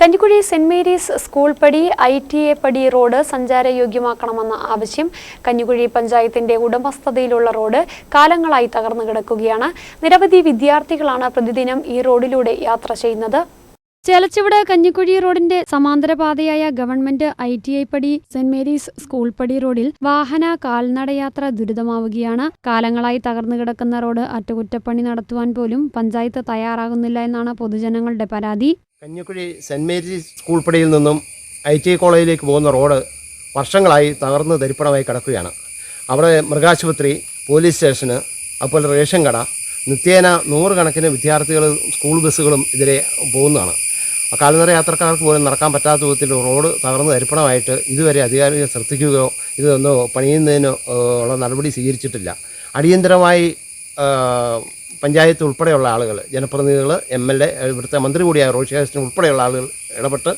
Kanjikuzhi saint Mary's school പടി I T A പടി road സഞ്ചാരയോഗ്യമാക്കണമെന്ന ആവശ്യം കഞ്ഞിക്കുഴി പഞ്ചായത്തിന്റെ ഉടമസ്ഥതയിലുള്ള റോഡ് കാലങ്ങളായി തകർന്നു കിടക്കുകയാണ്. നിരവധി വിദ്യാർത്ഥികളാണ് പ്രതിദിനം ഈ റോഡിലൂടെ യാത്ര ചെയ്യുന്നത്. ചേലച്ചുവട് കഞ്ഞിക്കുഴി റോഡിന്റെ സമാന്തര പാതയായ ഗവൺമെന്റ് ഐ ടി ഐ പടി സെന്റ് മേരീസ് സ്കൂൾ പടി റോഡിൽ വാഹന കാൽനടയാത്ര ദുരിതമാവുകയാണ്. കാലങ്ങളായി തകർന്നു കിടക്കുന്ന റോഡ് അറ്റകുറ്റപ്പണി നടത്തുവാൻ പോലും പഞ്ചായത്ത് തയ്യാറാകുന്നില്ല എന്നാണ് പൊതുജനങ്ങളുടെ പരാതി. കഞ്ഞിക്കുഴി സെന്റ് മേരീസ് സ്കൂൾ പടിയിൽ നിന്നും ഐ ടി കോളേജിലേക്ക് പോകുന്ന റോഡ് വർഷങ്ങളായി തകർന്ന് ധരിപ്പണമായി കിടക്കുകയാണ്. അവിടെ മൃഗാശുപത്രി പോലീസ് സ്റ്റേഷന് അതുപോലെ റേഷൻ കട നിത്യേന നൂറുകണക്കിന് വിദ്യാർത്ഥികളും സ്കൂൾ ബസ്സുകളും ഇതിലെ പോകുന്നതാണ്. കാൽനട യാത്രക്കാർക്ക് പോലും നടക്കാൻ പറ്റാത്ത വിധത്തിൽ റോഡ് തകർന്ന് ധരിപ്പണമായിട്ട് ഇതുവരെ അധികാരികൾ ശ്രദ്ധിക്കുകയോ ഇതൊന്ന് പണിയുന്നതിനോ ഉള്ള നടപടി സ്വീകരിച്ചിട്ടില്ല. അടിയന്തരമായി പഞ്ചായത്ത് ഉൾപ്പെടെയുള്ള ആളുകൾ ജനപ്രതിനിധികൾ എം എൽ എ ഇവിടുത്തെ മന്ത്രി കൂടിയായ ശേഖരൻ ഉൾപ്പെടെയുള്ള ആളുകൾ ഇടപെട്ട്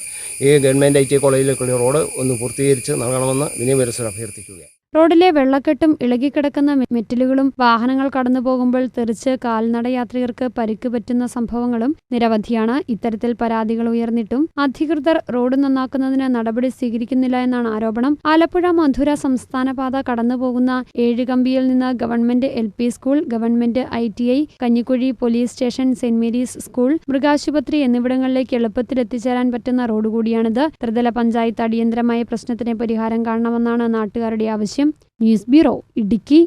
ഈ ഗവൺമെന്റ് ഐ ടി കോളേജിലേക്കുള്ള റോഡ് ഒന്ന് പൂർത്തീകരിച്ച് നൽകണമെന്ന് വിനയപരിസരം അഭ്യർത്ഥിക്കുകയാണ്. റോഡിലെ വെള്ളക്കെട്ടും ഇളകിക്കിടക്കുന്ന മെറ്റലുകളും വാഹനങ്ങൾ കടന്നു പോകുമ്പോൾ തെറിച്ച് കാൽനടയാത്രികർക്ക് പരിക്ക് പറ്റുന്ന സംഭവങ്ങളും നിരവധിയാണ്. ഇത്തരത്തിൽ പരാതികൾ ഉയർന്നിട്ടും അധികൃതർ റോഡ് നന്നാക്കുന്നതിന് നടപടി സ്വീകരിക്കുന്നില്ല എന്നാണ് ആരോപണം. ആലപ്പുഴ മധുര സംസ്ഥാന പാത കടന്നുപോകുന്ന ഏഴുകമ്പിയിൽ നിന്ന് government L school government I T I Kanjikuzhi police station saint Mary's school മൃഗാശുപത്രി എന്നിവിടങ്ങളിലേക്ക് എളുപ്പത്തിൽ എത്തിച്ചേരാൻ പറ്റുന്ന റോഡ് കൂടിയാണിത്. ത്രിതല പഞ്ചായത്ത് അടിയന്തരമായ പ്രശ്നത്തിന് പരിഹാരം കാണണമെന്നാണ് നാട്ടുകാരുടെ ആവശ്യം. News bureau Idukki.